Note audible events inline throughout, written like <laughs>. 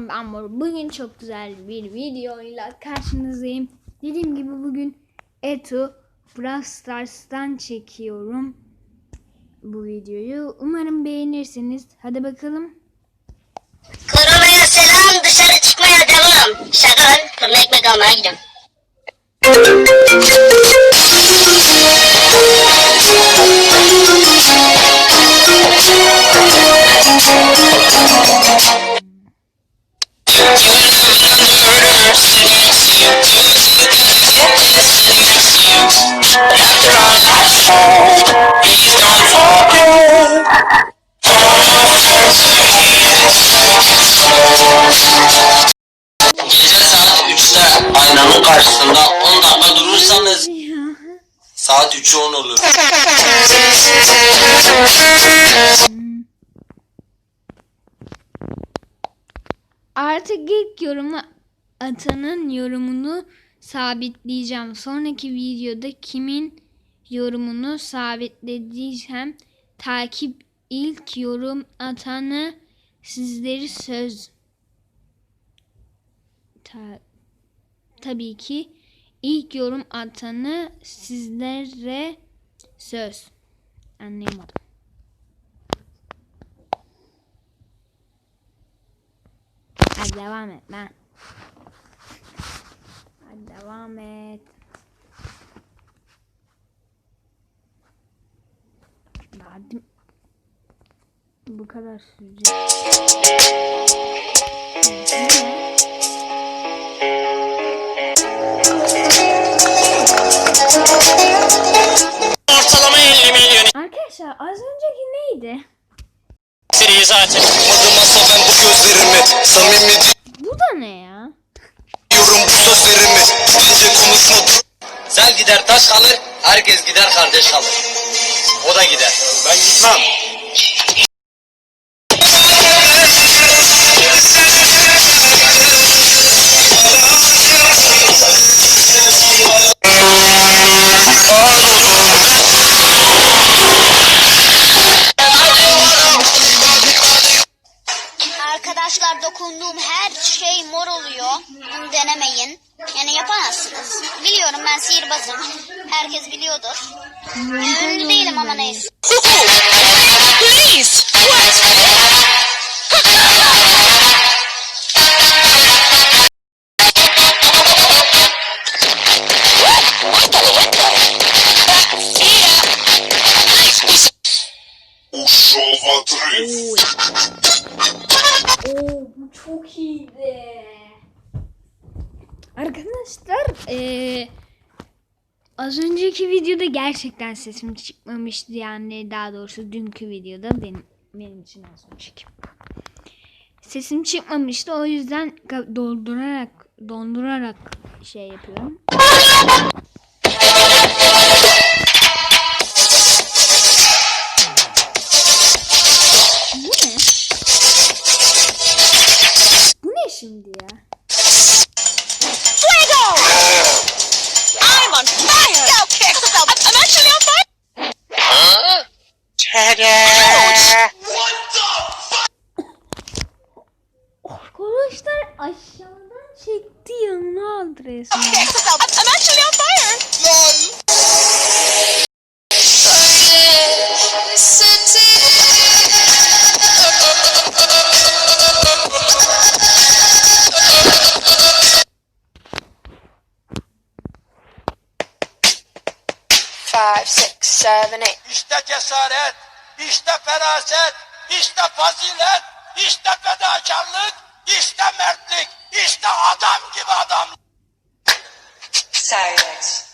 Ben. Bugün çok güzel bir videoyla karşınızdayım. Dediğim gibi bugün Eto Brawl Stars'tan çekiyorum bu videoyu. Umarım beğenirsiniz. Hadi bakalım. Koronaya selam dışarı çıkmaya devam. Şaka lan fırına ekmek gidiyorum. Saat 3'ü 10 olur. Artık ilk yorumu atanın yorumunu sabitleyeceğim. Sonraki videoda kimin yorumunu sabitlediysem takip ilk yorum atanı sizleri söz Ta- tabii ki ilk yorum atanı sizlere söz. Anlayamadım. Hadi devam et ben. Hadi devam et. Hadi. Bu kadar sürecek. Ortalama 50 milyon Arkadaşlar az önceki neydi? içeriği zaten. Adımasa ben bu gözlerimi Samimi Bu da ne ya? diyorum bu sözlerimi Bence konuşma Sen gider taş kalır Herkes gider kardeş kalır O da gider Ben gitmem denemeyin. Yani yapamazsınız. Biliyorum ben sihirbazım. Herkes biliyordur. Ünlü değilim ama neyse. Please. What? Az önceki videoda gerçekten sesim çıkmamıştı yani daha doğrusu dünkü videoda benim benim için az önceki. Sesim çıkmamıştı o yüzden doldurarak dondurarak şey yapıyorum. Bu ne? Bu ne şimdi çekti yanına aldı resmen. I'm, I'm actually on fire! five, six, seven, eight. İşte cesaret, işte feraset, işte fazilet, işte fedakarlık, işte mertlik, işte adam gibi adam. Cyrex.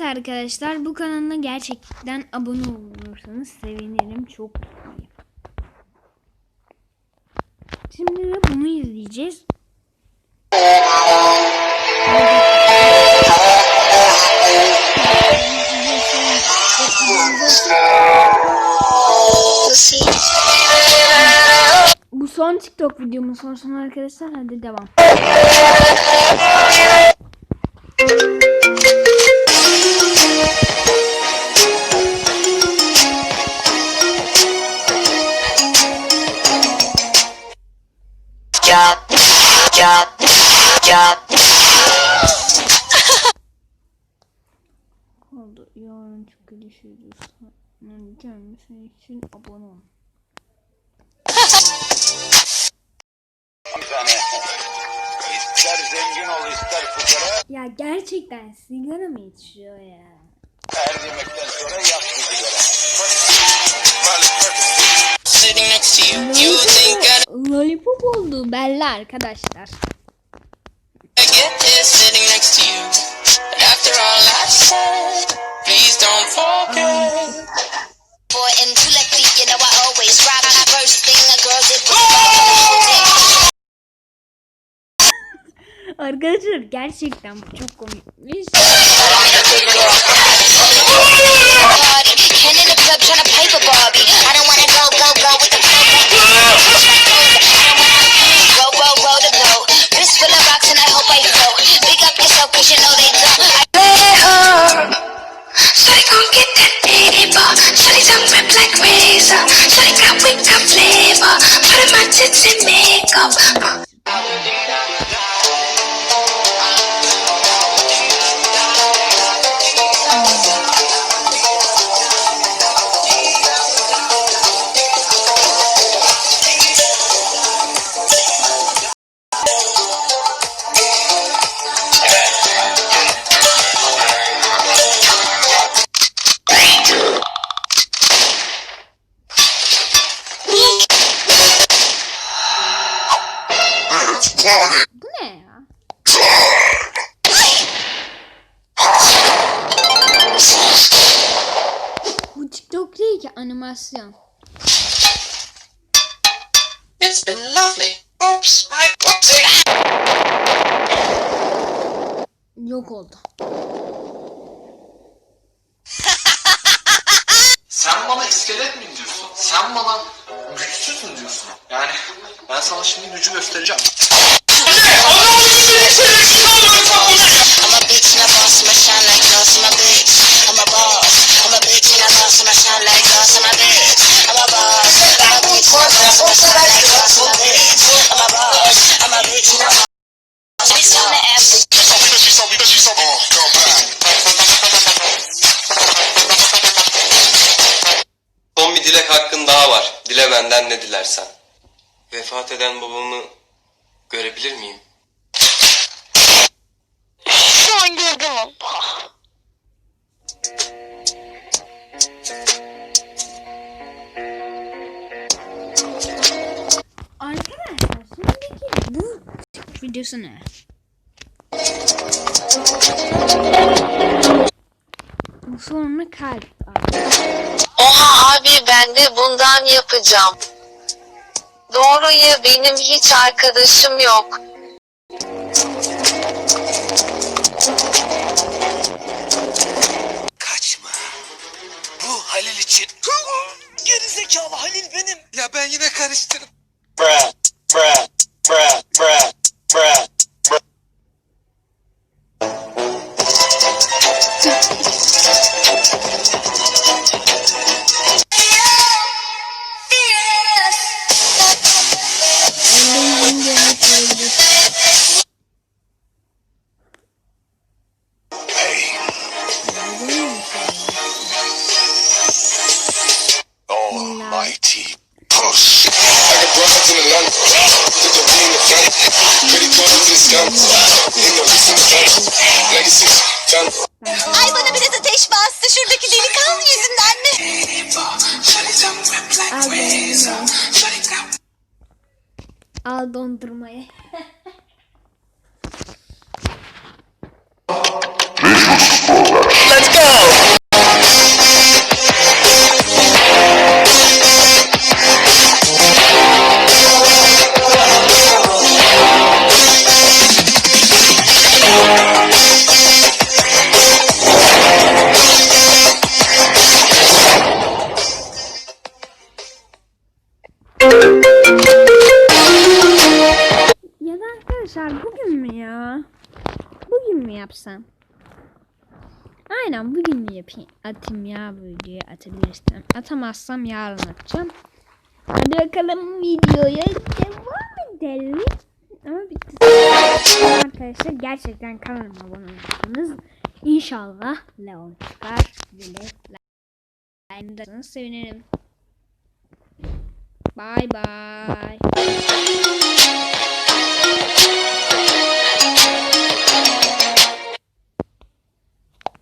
Evet arkadaşlar bu kanala gerçekten abone olursanız sevinirim çok iyi. Şimdi de bunu izleyeceğiz. Bu son TikTok videomuz olsun arkadaşlar. Hadi devam. Oldu. Yarın çok görüşürüz. Gelmesi için abone olun. İster zengin ol ister fukara. Ya gerçekten sigara mı içiyor ya? Her yemekten sonra yak sigara. I Lollipop oldu belli arkadaşlar. get this sitting next to you. But after all I've said, please don't forget. Boy, and too like you know I always rock my first thing a girl did was Arkadaşlar gerçekten bu çok komikmiş. Tits in makeup. Animasyon. It's been lovely. Oops, my. Yok oldu. <laughs> Sen bana iskelet mi diyorsun? Sen bana güçsüz mü diyorsun? Yani ben sana şimdi gücü göstereceğim. Ne dilersen. Vefat eden babamı görebilir miyim? Şu an gördüm. Arkadaşlar şimdiki bu TikTok videosu ne? Bu sonra kalp. Oha abi ben de bundan yapacağım. Doğru ya benim hiç arkadaşım yok. Ay bana biraz ateş bastı şuradaki delikanlı yüzünden mi? Shawty got Al dondurmayı. Yapsam? Aynen bugün mü yapayım? Atayım ya bu videoyu atabilirsem. Atamazsam yarın atacağım. Hadi bakalım videoya devam edelim. Ama bitti. Arkadaşlar gerçekten kanalıma abone olursanız inşallah Leon çıkar. Like sevinirim. Bye bye.